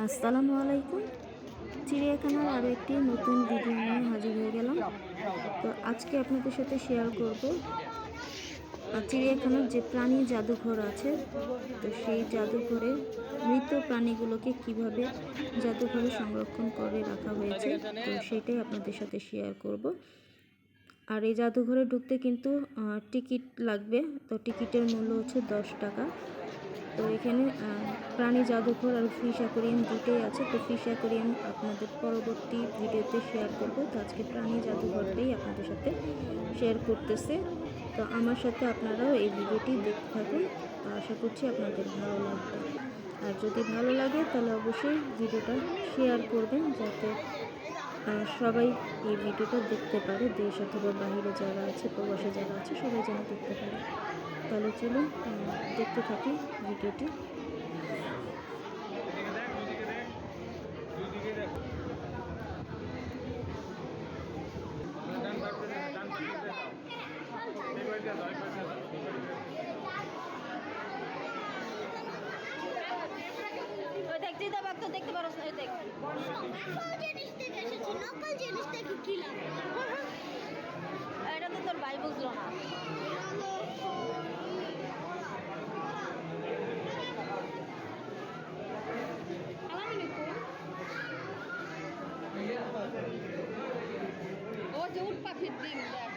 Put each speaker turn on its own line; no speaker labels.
আসসালামু আলাইকুম। চিড়িয়াখানার আরও একটি নতুন ভিডিও নিয়ে হাজির হয়ে গেলাম। তো আজকে আপনাদের সাথে শেয়ার করব চিড়িয়াখানার যে প্রাণী জাদুঘর আছে, তো সেই জাদুঘরে মৃত প্রাণীগুলোকে কীভাবে জাদুঘরে সংরক্ষণ করে রাখা হয়েছে, তো সেটাই আপনাদের সাথে শেয়ার করব। আর এই জাদুঘরে ঢুকতে কিন্তু টিকিট লাগবে, তো টিকিটের মূল্য হচ্ছে দশ টাকা। তো এখানে প্রাণী জাদুঘর আর ফিশ অ্যাকোরিয়াম দুটোই আছে। তো ফিশ অ্যাকোরিয়াম আপনাদের পরবর্তী ভিডিওতে শেয়ার করব। তো আজকে প্রাণী জাদুঘরটাই আপনাদের সাথে শেয়ার করতেছে। তো আমার সাথে আপনারাও এই ভিডিওটি দেখতে থাকুন। আশা করছি আপনাদের ভালো লাগবে। আর যদি ভালো লাগে তাহলে অবশ্যই ভিডিওটা শেয়ার করবেন যাতে সবাই এই ভিডিওটা দেখতে পারে। দেশ অথবা বাহিরে যারা আছে, প্রবাসে যারা আছে, সবাই যেন দেখতে পারে। তাহলে চলুন দেখতে থাকি ভিডিওটি।
ওই দেখ চিতাবাঘ তো দেখতে পারো দেখ।
নকল জিনিস থেকে এসেছি নকল জিনিস থেকে কি লাভ?
এটা তো তোর ভাই বুঝলো না। ও যে উট পাখির ডিম দেখ।